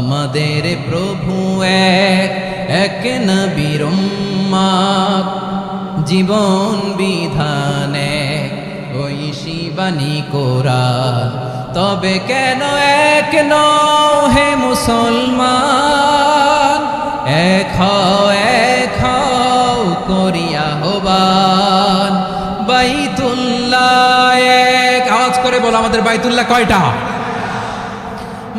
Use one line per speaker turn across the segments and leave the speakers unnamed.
আমাদের প্রভু এক এক নবীর উম্মাদ, জীবন বিধানে ওই শিবানী কোরআন। তবে কেন এক হে মুসলমান? এক এক করিয়া হবান বাইতুল্লাহ এক আওয়াজ করে বলো আমাদের বাইতুল্লাহ কয়টা?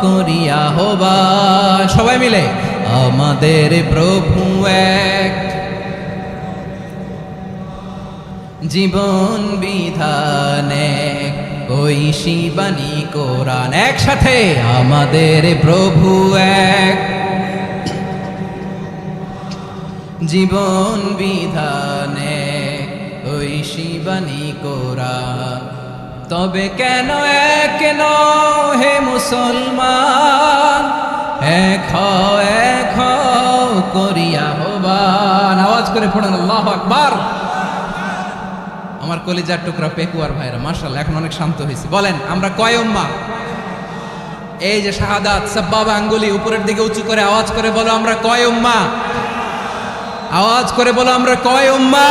করিয়া হবা। সবাই মিলে, আমাদের প্রভু এক। জীবন বিধানে ওই শিবানী কোরআন একসাথে আমাদের প্রভু এক। জীবন বিধানে ওই শিবানী কোরআন তবে কেন এক হে মুসলমান? এক এক করিয়া হবান আওয়াজ করে পড়েন, আল্লাহ আকবার। আমার কলিজার টুকরা পেকুয়ার ভাইরা মার্শাল এখন অনেক শান্ত হয়েছে। বলেন, আমরা কয় উম্মা? এই যে শাহাদাত, সাব্বাবা আঙ্গুলি উপরের দিকে উঁচু করে আওয়াজ করে বলো, আমরা কয় উম্মা? আওয়াজ করে বলো, আমরা কয় উম্মা?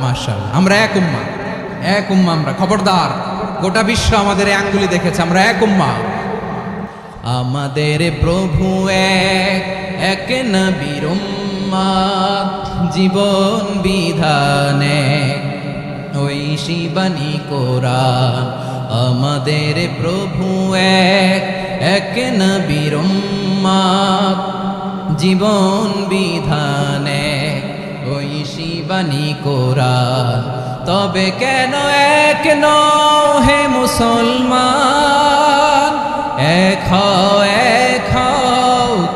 মার্শাল আমরা এক উম্মা। এক উম্মা আমরা, খবরদার। গোটা বিশ্ব আমাদের আঙ্গুলি দেখেছে, আমরা এক উম্মা। আমাদের প্রভু এক এক নবীর জীবন বিধানে, ওই শিবানী কোরআন। আমাদের প্রভু এক এক নবীর জীবন বিধানে, ওই শিবানী কোরআন। তবে কেন এক হে মুসলমান? এক এক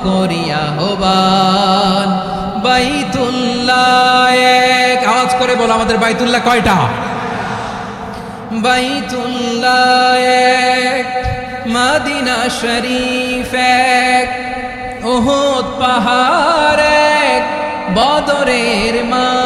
করিয়া হবান বাইতুল্লাহ এক। আওয়াজ করে বলো আমাদের বাইতুল্লাহ কয়টা? বাইতুল্লাহ এক, মাদিনা শরীফ এক ওহদ পাহাড় এক, বদরের মাঠে